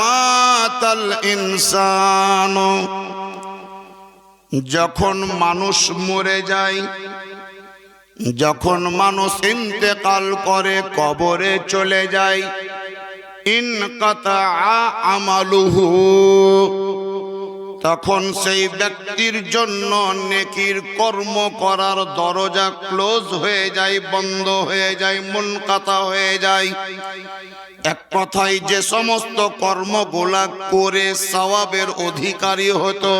মাতাল ইনসান। যখন মানুষ মরে যায়, যখন মানুষ ইন্তেকাল করে কবরে চলে যায় ইনকাতা আমালুহু। তখন সেই ব্যক্তির জন্য নেকির কর্ম করার দরজা ক্লোজ হয়ে যায়, বন্ধ হয়ে যায় মন কাতা হয়ে যায়। এক কথায় যে সমস্ত কর্মগুলা করে সওয়াবের অধিকারী হতো,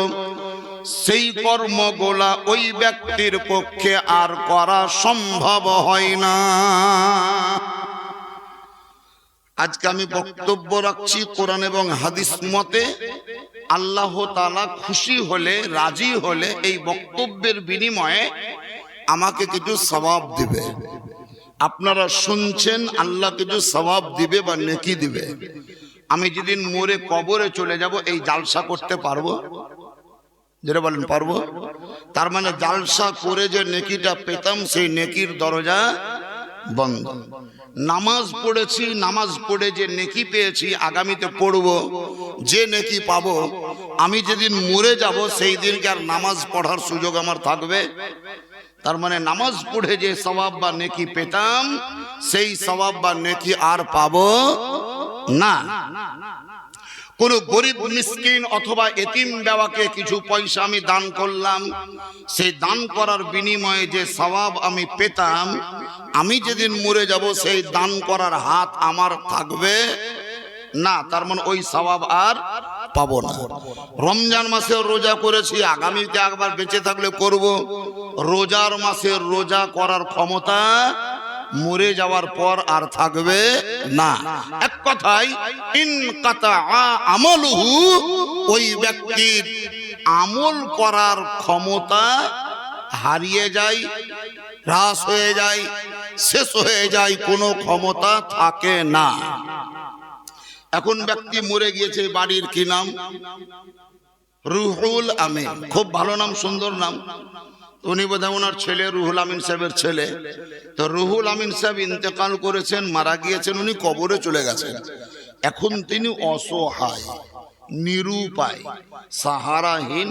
সেই কর্মগুলা ওই ব্যক্তির পক্ষে আর করা সম্ভব হয় না। আজকে আমি বক্তব্য রাখছি কোরআন এবং হাদিস মতে আল্লাহ তালা খুশি হলে, রাজি হলে এই বক্তব্যের বিনিময়ে আমাকে কিছু স্বভাব দিবে। আপনারা শুনছেন, আল্লাহ কিছু স্বভাব দিবে বা নেকি দিবে। আমি যেদিন মরে কবরে চলে যাব, এই জালসা করতে পারব? যেটা বলেন, পারব? তার মানে জালসা করে যে নেকিটা পেতাম, সেই নেকির দরজা বন্ধ। নামাজ পড়েছি, নামাজ পড়ে যে নেকি পেয়েছি, আগামীতে পড়ব। যে নেকি পাবো, আমি যেদিন মরে যাব, সেই দিনকে আর নামাজ পড়ার সুযোগ আমার থাকবে। তার মানে নামাজ পড়ে যে সবাব বা নেকি পেতাম, সেই সবাব বা নেকি আর পাব না। কোন গরিব মিসকিন অথবা এতিম দেওয়াকে কিছু পয়সা আমি দান করলাম, সেই দান করার বিনিময়ে যে সবাব আমি পেতাম, আমি যেদিন মরে যাব, সেই দান করার হাত আমার থাকবে। না, তার মানে ওই সবাব আর পাবো না। রমজান মাসে রোজা করেছি, আগামীতে একবার বেঁচে থাকলে করব। রোজার মাসে রোজা করার ক্ষমতা মরে যাওয়ার পর আর থাকবে না। এক কথায় কাতা আমলহু, ওই ব্যক্তির আমল করার ক্ষমতা হারিয়ে যায়, হ্রাস হয়ে যায়, শেষ হয়ে যায়, কোনো ক্ষমতা থাকে না। এখন ব্যক্তি মরে গিয়েছে, বাড়ির কি নাম? রুহুল আমিন। খুব ভালো নাম, সুন্দর নাম। উনি বোধহয় ওনার ছেলে, রুহুল আমিন সাহেবের ছেলে। তো রুহুল আমিন সাহেব ইন্তেকাল করেছেন, মারা গিয়েছেন, উনি কবরে চলে গেছেন। এখন তিনি অসহায়, নিরুপায়, সাহারাহীন।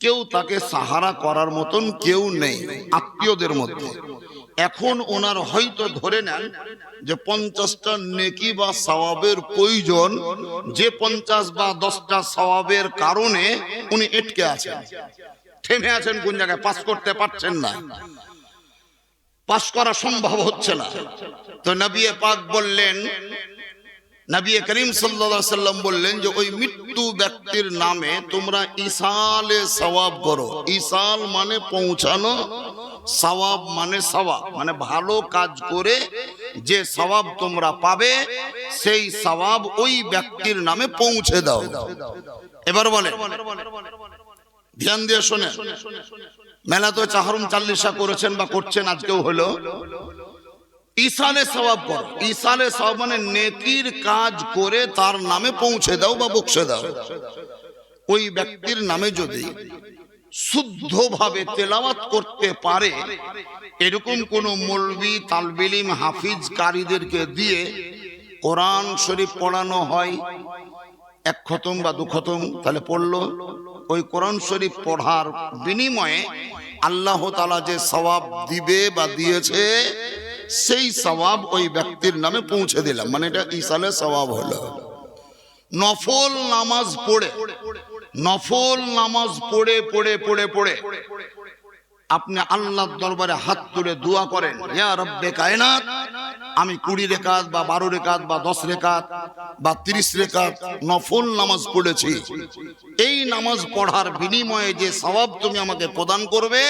কেউ তাকে সাহারা করার মতন কেউ নেই, আত্মীয়দের মধ্যে। এখন ওনার হয়তো ধরে নেন যে পঞ্চাশটা নেকি বা সওয়াবের প্রয়োজন, যে পঞ্চাশ বা দশটা সওয়াবের কারণে উনি এটকে আছেন। থেমে আছেন কোন জায়গায়, পাস করতে পারছেন না। পাস করা সম্ভব হচ্ছে না। তো নবিয়ে পাক বললেন, নবী করিম সাল্লাম বললেন যে, ওই মৃত্যু ব্যক্তির নামে তোমরা ইসালে সওয়াব করো। ইসাল মানে পৌঁছানো সওয়াব মানে সওয়াব মানে ভালো কাজ করে যে সওয়াব তোমরা পাবে, সেই সওয়াব ওই ব্যক্তির নামে পৌঁছে দাও। এবার বলে ধ্যান দিয়ে শোনে মেলা তো চাহরুম চাল্লিশা করেছেন বা করছেন, আজকেও হলো। ইসালে সবাব করো ইসালে সবাব মানে নেকির কাজ করে তার নামে পৌঁছে দাও বা বকশে দাও। ওই ব্যক্তির নামে যদি শুদ্ধভাবে তেলাওয়াত করতে পারে, এরকম কোন মলবি, তালবিলিম হাফিজ কারীদেরকে দিয়ে কোরআন শরীফ পড়ানো হয়? এক খতম বা দু খতম, তাহলে পড়ল। ওই কোরআন শরীফ পড়ার বিনিময়ে আল্লাহ তালা যে সবাব দিবে বা দিয়েছে, সেই সবাব ওই ব্যক্তির নামে পৌঁছে দিলাম। মানে এটা ইসালে সবাব হলো। নফল নামাজ পড়ে নফল নামাজ পড়ে পড়ে পড়ে পড়ে। আপনি আল্লাহর দরবারে হাত তুলে দোয়া করেন কায়নাত, আমি কুড়ি রেখাত বা বারো রেখাত বা দশ রেখাত বা তিরিশ রেখাত নফল নামাজ পড়েছি। এই নামাজ পড়ার বিনিময়ে যে স্বভাব তুমি আমাকে প্রদান করবে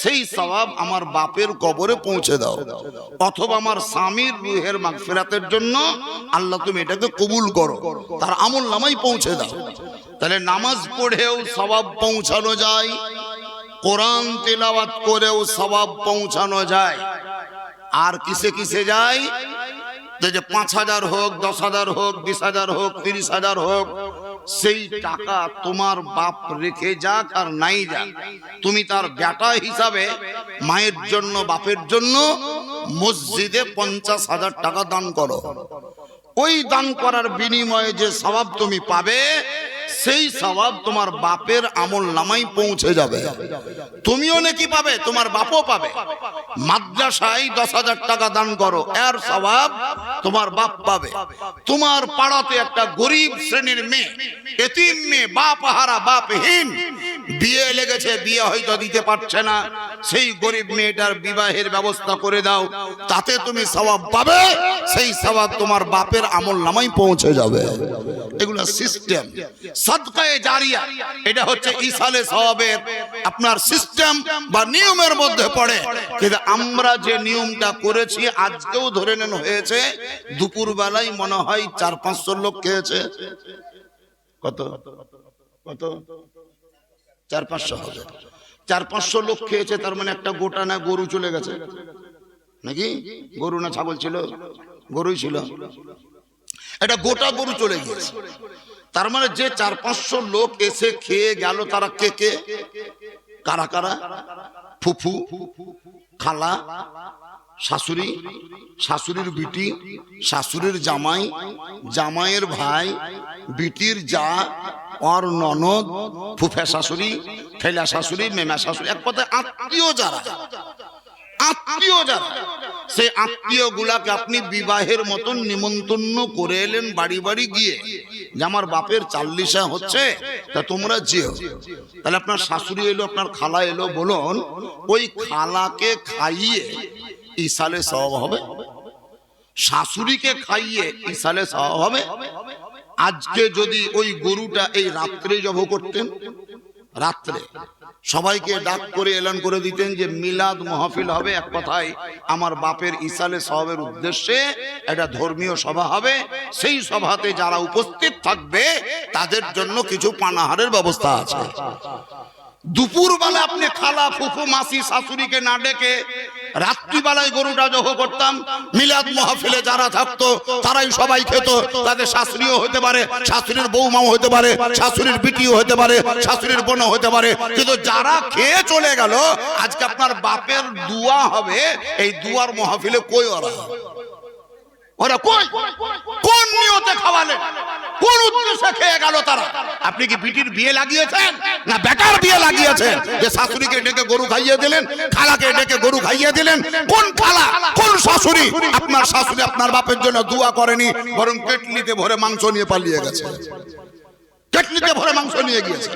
সেই সবাব আমার বাপের কবরে পৌঁছে দাও। অথবা আমার স্বামীর রুহের মাগফিরাতের জন্য আল্লাহ তুমি এটাকে কবুল করো। তার আমল নামাই পৌঁছে দাও। তাহলে নামাজ পড়েও সবাব পৌঁছানো যায়, কোরআন তেলাওয়াত করেও সবাব পৌঁছানো যায়। আর কিসে কিসে যায়? যে পাঁচ হাজার হোক, দশ হাজার হোক, বিশ হাজার হোক, তিরিশ হাজার হোক সেই টাকা তোমার বাপ রেখে যাক আর নাই যাক। তুমি তার বেটা হিসাবে মায়ের জন্য, বাপের জন্য মসজিদে পঞ্চাশ হাজার টাকা দান করো। ওই দান করার বিনিময়ে যে স্বভাব তুমি পাবে সেই স্বভাব তোমার বাপের আমল নামাই পৌঁছে যাবে। তুমিও নাকি পাবে, তোমার বাপও পাবে। মাদ্রাসায় দশ হাজার টাকা দান করো, এর স্বভাব তোমার বাপ পাবে। তোমার পাড়াতে একটা গরিব শ্রেণির মেয়ে, এতিম মেয়ে, বাপ হারা বাপহীন। বিয়ে লেগেছে, বিয়ে হয়তো দিতে পারছে না। সেই গরিব মেয়েটার বিবাহের ব্যবস্থা করে দাও, তাতে তুমি স্বভাব পাবে, সেই স্বভাব তোমার বাপের আমল নামাই পৌঁছে যাবে। এগুলো সিস্টেম সদকায়ে জারিয়া, এটা হচ্ছে ইসালে সওয়াবের। আপনার সিস্টেম বা নিয়মের মধ্যে পড়ে। কিন্তু আমরা যে নিয়মটা করেছি, আজকেও ধরে নেন হয়েছে দুপুর বেলায় মনে হয় চার পাঁচশো লোক খেয়েছে। কত? কত? চার পাঁচশো হবে। চার পাঁচশো লোক খেয়েছে, তার মানে একটা গোটা না গরু চলে গেছে। নাকি? গরু না ছাগল ছিল? গরুই ছিল। এটা গোটা গরু চলে গিয়েছে। তার মানে যে চার পাঁচশো লোক এসে খেয়ে গেল, তারা কে কে? কারা কারা? ফুফু, খালা শাশুড়ি, শাশুড়ির বিটি, শাশুড়ির জামাই, জামাইয়ের ভাই, বিটির যা আর ননদ, ফুফে শাশুড়ি ঠেলা শাশুড়ি, মেমা শাশুড়ি, এক কথায় আত্মীয় যারা আত্মীয় যারা, সেই আত্মীয় গুলাকে আপনি বিবাহের মতন নিমন্ত্রণ করে এলেন বাড়ি বাড়ি গিয়ে যে আমার বাপের চাল্লিশা হচ্ছে, তা তোমরা যেও। তাহলে আপনার শাশুড়ি এলো, আপনার খালা এলো, বলুন, ওই খালাকে খাইয়ে ইসালে সব হবে? শাশুড়িকে খাইয়ে ইসালে সব হবে? আজকে যদি ওই গরুটা এই রাত্রে জব করতেন? রাত্রে। সবাইকে ডাক করে এলান করে দিতেন যে, মিলাদ মহফিল হবে। এক কথায়, আমার বাপের ইসালে সবের উদ্দেশ্যে একটা ধর্মীয় সভা হবে। সেই সভাতে যারা উপস্থিত থাকবে, তাদের জন্য কিছু পানাহারের ব্যবস্থা আছে। দুপুর বেলা আপনি খালা, ফুফু, মাসি, শাশুড়িকে না ডেকে রাত্রিবেলায় গরুটা জহ করতাম, মিলাদ মহাফিলে যারা থাকতো, তারাই সবাই খেত। তাদের শাশুড়িও হতে পারে, শাশুড়ির বৌমাও হতে পারে, শাশুড়ির বিটিও হতে পারে, শাশুড়ির বোনও হতে পারে। কিন্তু যারা খেয়ে চলে গেল, আজকে আপনার বাপের দুয়া হবে, এই দুয়ার মহাফিলে কই ওরা? ওরা কই? কোন নিয়তে খাওয়ালেন উদ্দেশ্যে খেয়ে গেল তারা। আপনি কি বিটির বিয়ে লাগিয়েছেন? না বেটার বিয়ে লাগিয়েছেন? যে শাশুড়িকে ডেকে গরু খাইয়ে দিলেন, খালাকে ডেকে গরু খাইয়ে দিলেন, কোন খালা, কোন শাশুড়ি আপনার শাশুড়ি আপনার বাপের জন্য দোয়া করেনি, বরং কেটলিতে ভরে মাংস নিয়ে পালিয়ে গেছে। কেটলিতে ভরে মাংস নিয়ে গিয়েছে।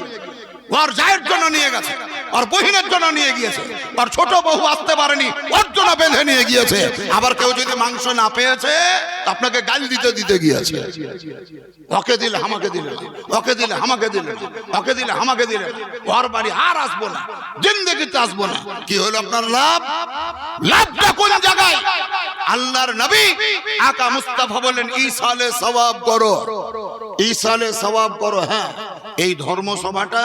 ওর জায়ের জন্য নিয়ে গেছে, আর বহিনের জন্য নিয়ে গিয়েছে, আর ছোট বহু আসতে পারেনি, ওর জন্য বেঁধে নিয়ে গিয়েছে। আবার কেউ যদি মাংস না পেয়েছে আপনাকে গাল দিতে দিতে গিয়েছে। ওকে দিলে আমাকে দিলে ওকে দিলে আমাকে দিলে ওকে দিলে আমাকে দিলে ওর বাড়ি আর আসব না, জিন্দগিতে আসব না। কি হলো আপনার লাভ? লাভটা কোন জায়গায়? আল্লাহর নবী আকা মুস্তাফা বলেন ঈসালে সওয়াব করো। ঈসালে সওয়াব করো হ্যাঁ। এই ধর্ম সভাটা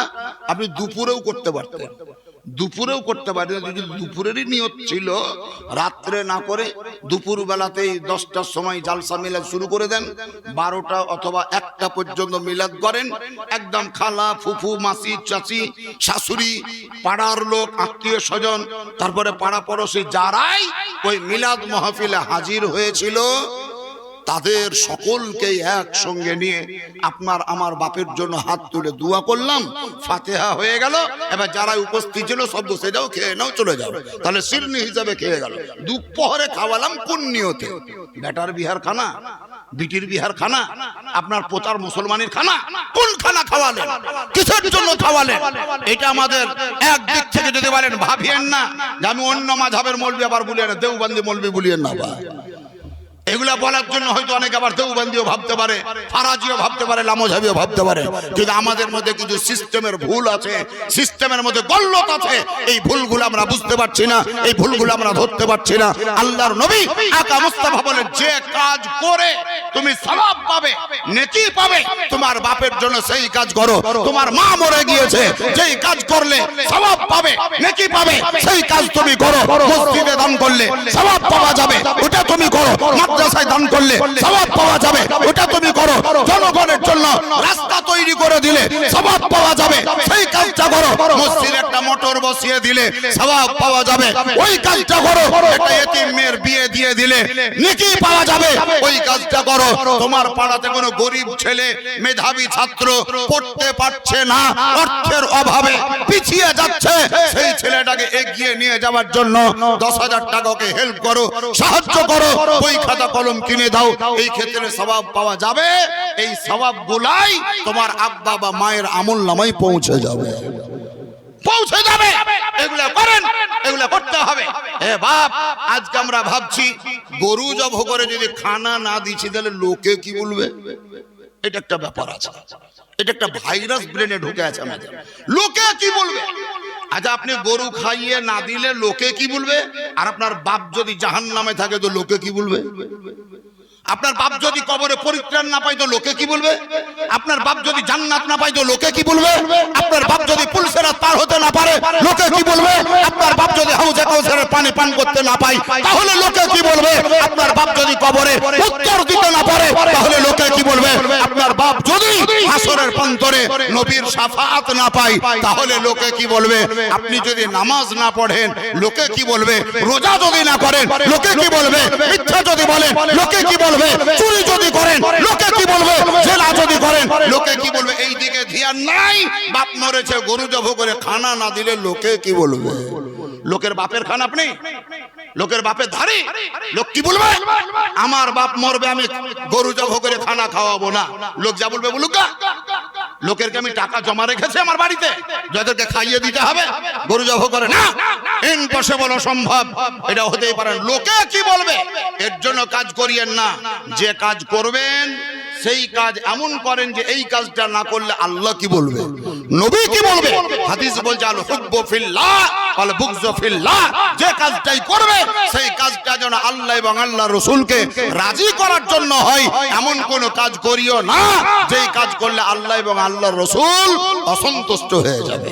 আপনি দুপুরেও করতে পারতেন। দুপুরেও করতে পারেন যদি দুপুরেরই নিয়ত ছিল রাত্রে না করে দুপুর বেলাতেই দশটার সময় জালসা মিলাদ শুরু করে দেন, বারোটা অথবা একটা পর্যন্ত মিলাদ করেন। একদম খালা, ফুফু, মাসি, চাচি, শাশুড়ি, পাড়ার লোক, আত্মীয় স্বজন, তারপরে পাড়া পড়োশি যারাই ওই মিলাদ মাহফিলে হাজির হয়েছিল তাদের সকলকে একসঙ্গে নিয়ে আপনার আমার বাপের জন্য হাত তুলে দোয়া করলাম। ফাতেহা হয়ে গেল। এবার যারা উপস্থিত ছিল শব্দ সেটাও খেয়ে নাও, চলে যাও। তাহলে সিরনি হিসাবে খেয়ে গেল। দুপুরে খাওয়ালাম নিয়তে বেটার বিহার খানা বিটির বিহার খানা আপনার পোতার মুসলমানের খানা কোন খানা খাওয়ালেন? কিসের জন্য খাওয়ালেন? এটা আমাদের এক দিক থেকে যদি বলেন, ভাবিয়েন না যে আমি অন্য মাঝাবের মলবি আবার বলিয়ে না দেওবান্দি মলবি বলিয়েন না বা এগুলা বলার জন্য হয়তো অনেকে আবার দেওবন্দিও ভাবতে পারে, ফারাজিও ভাবতে পারে লামোঝাবিও ভাবতে পারে। কিন্তু আমাদের মধ্যে কিছু সিস্টেমের ভুল আছে, সিস্টেমের মধ্যে গল্লত আছে। এই ভুলগুলো আমরা বুঝতে পারছি না, এই ভুলগুলো আমরা ধরতে পারছি না। আল্লাহর নবী আকা মুস্তাফা বলে, যে কাজ করে, তুমি সওয়াব পাবে, নেকি পাবে। তোমার বাপের জন্য সেই কাজ করো। তোমার মা মরে গিয়েছে, যেই কাজ করলে সওয়াব পাবে, নেকি পাবে, সেই কাজ তুমি করো। মসজিদে দান করলে সওয়াব পাওয়া যাবে, ওটা তুমি করো। মাদ্রাসায় দান করলে সওয়াব পাওয়া যাবে। ওটা তুমি করো। জনগণের জন্য রাস্তা তৈরি করে দিলে সবাব পাওয়া যাবে। সেই কাজটা করো। মসজিদে একটা মোটর বসিয়ে দিলে সবাব পাওয়া যাবে। ওই কাজটা করো। একটা এতিম মেয়ের বিয়ে দিয়ে দিলে নেকি পাওয়া যাবে। ওই কাজটা করো। তোমার পাড়াতে কোনো গরিব ছেলে মেধাবী ছাত্র পড়তে পারছে না। অর্থের অভাবে পিছিয়ে যাচ্ছে। সেই ছেলেটাকে এগিয়ে নিয়ে যাওয়ার জন্য দশ হাজার টাকাকে হেল্প করো সাহায্য করো বই খাতা কলম কিনে দাও, এই ক্ষেত্রে স্বভাব পাওয়া যাবে। এই স্বভাব গুলাই তোমার আব্বা বা মায়ের আমল নামাই পৌঁছে যাবে। পৌঁছে যাবে। এগুলো করেন, এগুলো করতে হবে। এ বাপ, আজকে আমরা ভাবছি, গরু জব করে যদি খানা না দিচ্ছি তাহলে লোকে কি বলবে? এটা একটা ব্যাপার আছে। এটা একটা ভাইরাস ব্রেনে ঢুকে আছে আমাদের। লোকে কি বলবে? আচ্ছা আপনি গরু খাইয়ে না দিলে লোকে কি বলবে? আর আপনার বাপ যদি জাহান নামে থাকে তো লোকে কি বলবে? আপনার বাপ যদি কবরে পরিত্রাণ না পায় তো লোকে কি বলবে? আপনার বাপ যদি জান্নাত না পায় তো লোকে কি বলবে? আপনার বাপ যদি পুলসেরা পার হতে না পারে, লোকে কি বলবে? আপনার বাপ যদি হাউজে কাউসারের পানি পান করতে না পায়, তাহলে লোকে কি বলবে? আপনার বাপ যদি কবরে উত্তর দিতে না পারে, তাহলে লোকে কি বলবে? আপনার বাপ যদি হাসরের প্রান্তরে নবীর সাফাত না পায়, তাহলে লোকে কি বলবে? আপনি যদি নামাজ না পড়েন, লোকে কি বলবে? রোজা যদি না করেন, লোকে কি বলবে? মিথ্যা যদি বলেন, লোকে কি বলবে? চুরি যদি করেন লোকে কি বলবে জেলা যদি করেন লোকে কি বলবে এই দিকে ধ্যান নাই বাপ মরেছে, গরু জব করে খানা না দিলে লোকে কি বলবে? লোকের বাপের খান আপনি? লোকের বাপের ধারে? লোক কি বলবে? আমার বাপ মরবে, আমি গরু জব করে খানা খাওয়াবো না। লোক যা বলবে বলুক। লোকের আমি টাকা জমা রেখেছি আমার বাড়িতে। যাদেরকে খাইয়ে দিতে হবে, গরু জব করে না। ইম্পসিবল, অসম্ভব। এটা হতেই পারে লোকে কি বলবে? এর জন্য কাজ করিয়েন না। যে কাজ করবেন সেই কাজ এমন করেন যে এই কাজটা না করলে আল্লাহ কি বলবে? নবী কি বলবে? হাদিস বলছে, আল হুব্বু ফিল্লাহ আল বুগজু ফিল্লাহ। যে কাজটাই করবে, সেই কাজটা যেন আল্লাহ এবং আল্লাহ রসুলকে রাজি করার জন্য হয়। এমন কোন কাজ করিও না, যেই কাজ করলে আল্লাহ এবং আল্লাহ রসুল অসন্তুষ্ট হয়ে যাবে।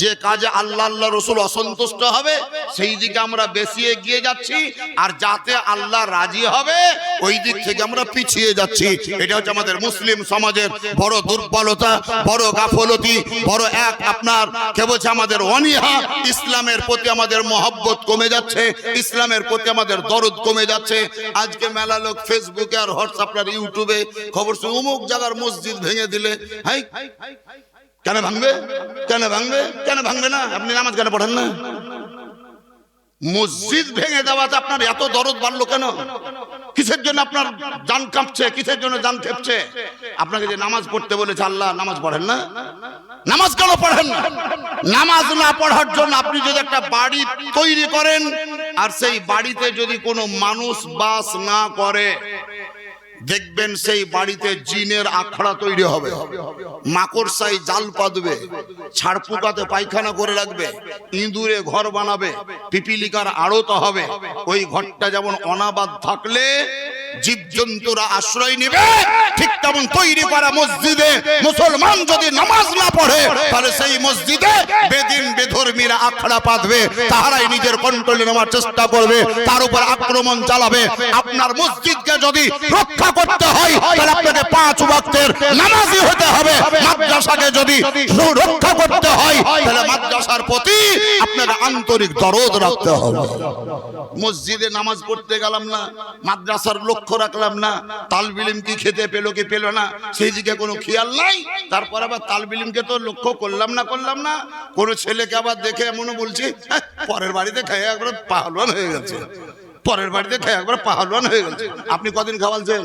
যে কাজে আল্লাহ আল্লাহ রসুল অসন্তুষ্ট হবে, সেই দিকে আমরা বেশি এগিয়ে যাচ্ছি, আর যাতে আল্লাহ রাজি হবে, ওই দিক থেকে আমরা পিছিয়ে যাচ্ছি। এটা হচ্ছে আমাদের মুসলিম সমাজের বড় দুর্বলতা, বড় গাফলতি, বড় এক আপনার, কে বলছে আমাদের অনীহা, ইসলামের প্রতি আমাদের মহব্বত কমে যাচ্ছে, ইসলামের প্রতি আমাদের দরদ কমে যাচ্ছে। আজকে মেলা লোক ফেসবুকে আর হোয়াটসঅ্যাপ আর ইউটিউবে খবর শুনে অমুক জায়গার মসজিদ ভেঙে দিলে। হাই কেন ভাঙবে? কেন ভাঙবে? কেন ভাঙবে না? আপনি নামাজ কেন পড়েন না? মসজিদ ভেঙে দেওয়াতে আপনার এত দরদ বাড়লো কেন? কিসের জন্য আপনার জান কাঁপছে? কিসের জন্য জান খেপছে? আপনাকে যে নামাজ পড়তে বলেছে, আল্লাহ নামাজ পড়েন না? নামাজ কেন পড়েন না? নামাজ না পড়ার জন্য আপনি যদি একটা বাড়ি তৈরি করেন, আর সেই বাড়িতে যদি কোনো মানুষ বাস না করে দেখবেন সেই বাড়িতে জিনের আখড়া তৈরি হবে। মাকড়সাই জাল পাতবে ছাড়পুকাতে পায়খানা করে রাখবে, ইঁদুরে ঘর বানাবে, পিপিলিকার আড়ত হবে। ওই ঘরটা যেমন অনাবাদ থাকলে জীবজন্তুরা আশ্রয় নেবে, ঠিক তেমন তৈরি করা মসজিদে মুসলমান যদি নামাজ না পড়ে, তাহলে সেই মসজিদে বেদিন বেধর্মীরা আখড়া তাহারাই নিজের কন্ট্রোলে নেওয়ার চেষ্টা করবে, তার উপর আক্রমণ চালাবে। আপনার মসজিদকে যদি রক্ষা করতে হয়, তাহলে আপনাকে পাঁচ নামাজি হতে হবে। মাদ্রাসাকে যদি রক্ষা করতে হয়, তাহলে মাদ্রাসার প্রতি আপনাকে আন্তরিক দরদ রাখতে হবে। মসজিদে নামাজ পড়তে গেলাম না, মাদ্রাসার লক্ষ্য রাখলাম না। তালবিলিম কি খেতে পেল কি পেল না সেই দিকে কোনো খেয়াল নাই। তারপর আবার তালবিলিমকে তো লক্ষ্য করলাম না করলাম না। কোনো ছেলেকে আবার দেখে এমনও বলছি "হ্যাঁ, পরের বাড়িতে খেয়ে একবার পাহলওয়ান হয়ে গেছে। পরের বাড়িতে খেয়ে একবার পাহলওয়ান হয়ে গেছে। আপনি কদিন খাওয়ালছেন?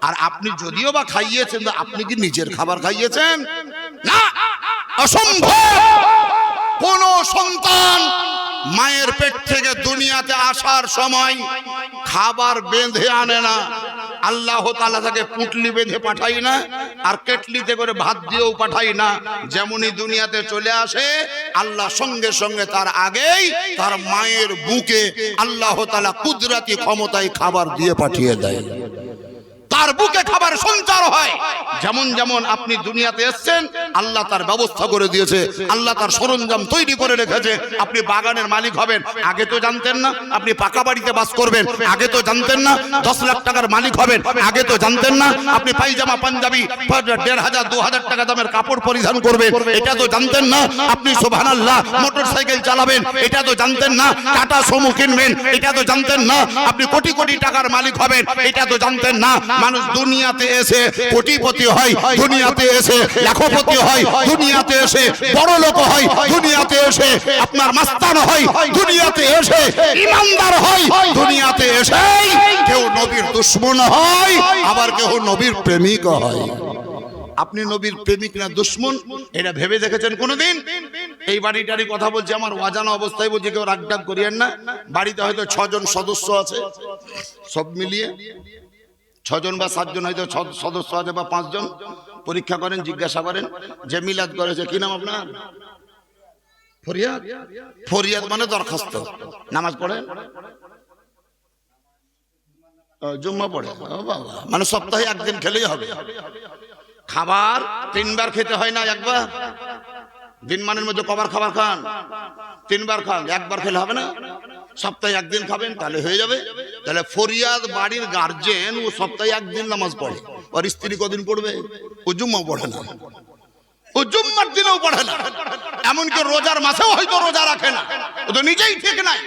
আর আপনি যদিও বা খাইয়েছেন আপনি কি নিজের খাবার খাইয়েছেন? না। অসম্ভব! কোন সন্তান মায়ের পেট থেকে দুনিয়াতে আসার সময় খাবার বেঁধে আনে না। আল্লাহ তালা তাকে পুটলি বেঁধে পাঠাই না, আর কেটলিতে করে ভাত দিয়েও পাঠাই না। যেমনই দুনিয়াতে চলে আসে, আল্লাহ সঙ্গে সঙ্গে তার আগেই তার মায়ের বুকে আল্লাহ তালা কুদরাতি ক্ষমতায় খাবার দিয়ে পাঠিয়ে দেয়। তার বুকে খাবার সঞ্চার হয়। যেমন যেমন আপনি দুনিয়াতে এসছেন, আল্লাহ তার ব্যবস্থা করে দিয়েছে, আল্লাহ তার সরঞ্জাম তৈরি করে রেখেছে। আপনি বাগানের মালিক হবেন, আগে তো জানতেন না, আপনি পাকা বাড়িতে বাস করবেন, আগে তো জানতেন না, দশ লাখ টাকার মালিক হবেন, আগে তো জানতেন না, আপনি পায়জামা, পাঞ্জাবি, দেড় হাজার, দু হাজার টাকা দামের কাপড় পরিধান করবেন, এটা তো জানতেন না, আপনি সোভান আল্লাহ মোটর সাইকেল চালাবেন, এটা তো জানতেন না, টাটা সমু কিনবেন, এটা তো জানতেন না, আপনি কোটি কোটি টাকার মালিক হবেন, এটা তো জানতেন না মানুষ দুনিয়াতে এসে কোটিপতি হয়, দুনিয়াতে এসে লাখপতি হয়, দুনিয়াতে এসে বড় লোক হয়, দুনিয়াতে এসে আপনার মাস্তান হয়, দুনিয়াতে এসে ইমানদার হয়, দুনিয়াতে এসে কেউ নবীর দুশ্মন হয়, আবার কেউ নবীর প্রেমিক হয়। আপনি নবীর প্রেমিক না দুশ্মন? এটা ভেবে দেখেছেন কোনোদিন? এই বাড়িটারই কথা বলছি, আমার অজানা অবস্থায় বলছি কেউ রাগডাক করিয়েন না। বাড়িতে হয়তো ছজন সদস্য আছে। সব মিলিয়ে ছজন বা সাতজন হয়তো সদস্য আছে বা পাঁচজন। পরীক্ষা করেন, জিজ্ঞাসা করেন, যে মিলাদ করেছে। কি নাম আপনার? ফরিয়াদ? ফরিয়াদ মানে দরখাস্ত। নামাজ পড়েন জুম্মা পড়ে। বাবা। মানে সপ্তাহে একদিন খেলেই হবে। খাবার তিনবার খেতে হয় না একবার? দিন মানের মধ্যে কবার খাবার খান? তিনবার খান। একবার খেলে হবে না? সপ্তাহে একদিন খাবেন, তাহলে হয়ে যাবে। তাহলে ফরিয়াদ বাড়ির গার্জেন ও সপ্তাহে একদিন নামাজ পড়ে। আর স্ত্রী কদিন পড়বে? ও জুম্মা পড়ে না। ও জুম্মার দিনেও পড়ে না। এমনকি রোজার মাসেও হয়তো রোজা রাখে না। ও তো নিজেই ঠিক নাই।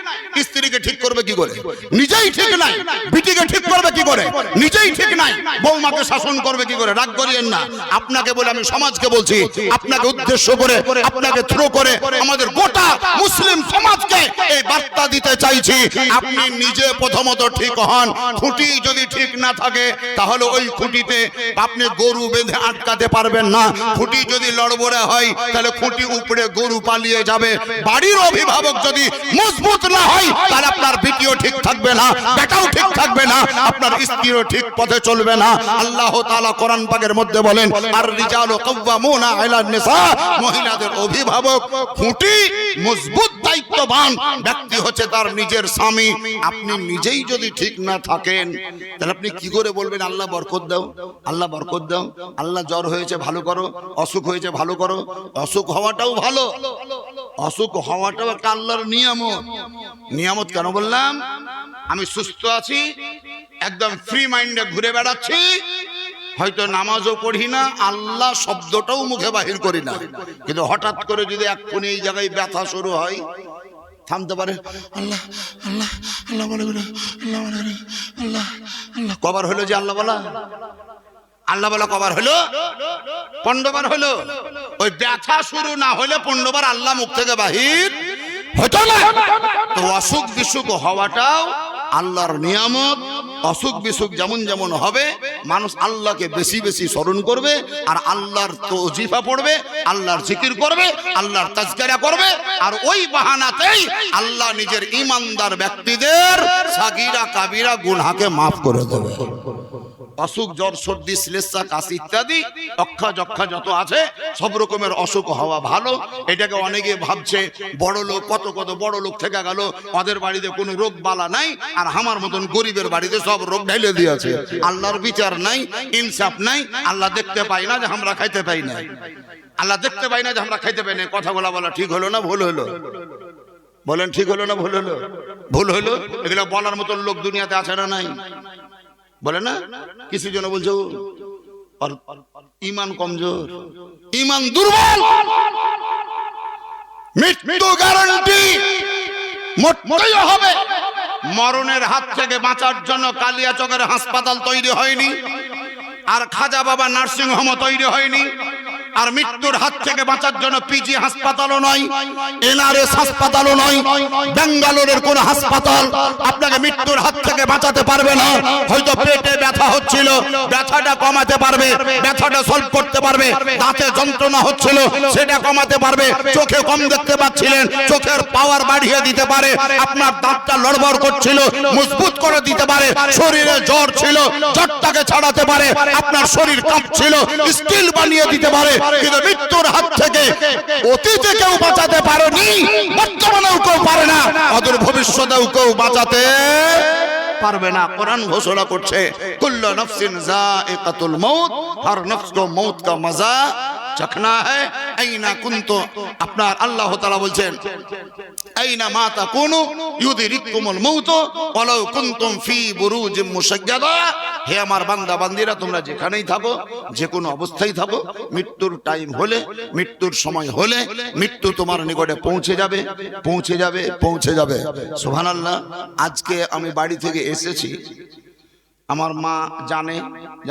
স্ত্রীকে ঠিক করবে কি করে? নিজেই ঠিক নাই। বিটিকে ঠিক করবে কি করে? নিজেই ঠিক নাই। বৌমাকে শাসন করবে কি করে? রাগ করিয়েন না। আপনাকে বলে আমি সমাজকে বলছি। আপনাকে উদ্দেশ্য করে, আপনাকে থ্রো করে আমাদের গোটা মুসলিম সমাজকে এই বার্তা দিতে চাইছি। আপনি নিজে প্রথমত ঠিক হন। খুঁটি যদি ঠিক না থাকে, তাহলে ওই খুঁটিতে আপনি গরু বেঁধে আটকাতে পারবেন না। খুঁটি যদি লড়বড়ে হয়, তাহলে খুঁটি উপরে গরু পালিয়ে যাবে। বাড়ির অভিভাবক যদি মজবুত না হয়, তাহলে আপনার বিটিও ঠিক থাকবে না, বেটাও ঠিক থাকবে না, আপনার স্ত্রীও ঠিক পথে চলবে না। আল্লাহ তাআলা কোরআন পাকের মধ্যে বলেন আর রিজালু কাওয়ামুনা আলান নিসা মহিলাদের অভিভাবক, খুঁটি মজবুত দায়িত্ববান ব্যক্তি হচ্ছে তার নিজের স্বামী। আপনি নিজেই যদি ঠিক না থাকেন, তাহলে আপনি কি করে বলবেন, আল্লাহ বরকত দাও, আল্লাহ বরকত দাও, আল্লাহ জ্বর হয়েছে, ভালো করো, অসুখ হয়েছে ভালো করো অসুখ হওয়াটাও ভালো অসুখ হওয়াটাও একটা আল্লাহর নিয়ামত নিয়ামত কেন বললাম আমি সুস্থ আছি একদম ফ্রি মাইন্ডে ঘুরে বেড়াচ্ছি হয়তো নামাজও পড়ি না আল্লাহ শব্দটাও মুখে বাহির করি না কিন্তু হঠাৎ করে যদি এক্ষুনি এই জায়গায় ব্যথা শুরু হয় থামতে পারে আল্লাহ আল্লাহ আল্লাহ আল্লাহ আল্লাহ আল্লাহ কবার হলো যে আল্লাহ বলা আল্লাহ বলা কবার হলো? পণ্ডবার হলো। ওই ব্যথা শুরু না হলে পণ্ডবার আল্লাহ মুখ থেকে বাহির হতো না। তো অসুখ বিসুখ হওয়াটাও আল্লাহর নিয়ামত। অসুখ বিসুখ যেমন যেমন হবে, মানুষ আল্লাহকে বেশি বেশি স্মরণ করবে আর আল্লাহর তজিফা পড়বে, আল্লাহর জিকির করবে, আল্লাহর তাজকারা করবে। আর ওই বাহানাতেই আল্লাহ নিজের ইমানদার ব্যক্তিদের সাগিরা কাবিরা গুনহাকে মাফ করে দেবে। অসুখ, জ্বর, সর্দি শ্লেষা কাশি ইত্যাদি অক্ষা যক্ষা যত আছে, সব রকমের অসুখ হওয়া ভালো। এটাকে অনেকে ভাবছে, বড় লোক, কত কত বড় লোক থেকে গেল, ওদের বাড়িতে কোনো রোগ বালা নাই, আর আমার মতন গরিবের বাড়িতে সব রোগ ঢেলে দিয়েছে। আল্লাহর বিচার নাই, ইনসাফ নাই, আল্লাহ দেখতে পাই না যে আমরা খাইতে পাই না আল্লাহ দেখতে পাই না যে আমরা খাইতে পাই না কথাগুলা বলা ঠিক হলো না ভুল হলো? বলেন ঠিক হলো না ভুল হলো? ভুল হলো? এগুলো বলার মতন লোক দুনিয়াতে আছে না নাই? বলে না? কিছু জন বলছো ইমান কমজোর। ইমান দুর্বল। মৃত্যু গ্যারান্টি হবে। মরণের হাত থেকে বাঁচার জন্য কালিয়াচকের হাসপাতাল তৈরি হয়নি। আর খাজা বাবা নার্সিং হোম তৈরি হয়নি। আর মৃত্যুর হাত থেকে বাঁচার জন্য পিজি হাসপাতালও নয়, এনআরএস হাসপাতালও নয়, ব্যাঙ্গালোরের কোন হাসপাতাল আপনাকে মৃত্যুর হাত থেকে বাঁচাতে পারবে না। হয়তো পেটে ব্যথা হচ্ছিল, ব্যথাটা কমাতে পারবে, ব্যথাটা সলভ করতে পারবে, দাঁতে যন্ত্রণা হচ্ছিল, সেটা কমাতে পারবে, চোখে কম দেখতে পাচ্ছিলেন, চোখের পাওয়ার বাড়িয়ে দিতে পারে, আপনার দাঁতটা লড়বড় করছিল, মজবুত করে দিতে পারে, শরীরে জ্বর ছিল, জ্বরটাকে ছাড়াতে পারে, আপনার শরীর কাঁপছিল, স্টিল বানিয়ে দিতে পারে কিন্তু মৃত্যুর হাত থেকে অতীতে কেউ বাঁচাতে পারেনি, বর্তমানেও কেউ পারে না। অদূর ভবিষ্যতেও কেউ বাঁচাতে পারবে না। কোরআন ঘোষণা করছে, কুল্লু নফসিন যায়িকাতুল মউত হর নফস কো মউত কা মজা চখনা আইনা কুনতু? আপনার আল্লাহ তাআলা বলছেন, আইনা মা তাকুনু ইউদরিকুমুল মাউত ওয়ালাউ কুনতুম ফি বুরুজিম মুশাজ্জাদা। হে আমার বান্দা বান্দিরা তোমরা যেখানেই থাকো যে কোনো অবস্থায় থাকো, মৃত্যুর টাইম হলে, মৃত্যুর সময় হলে, মৃত্যু তোমার নিকটে পৌঁছে যাবে পৌঁছে যাবে পৌঁছে যাবে। সুবহানাল্লাহ, আজকে আমি বাড়ি থেকে এসেছি। আমার মা জানে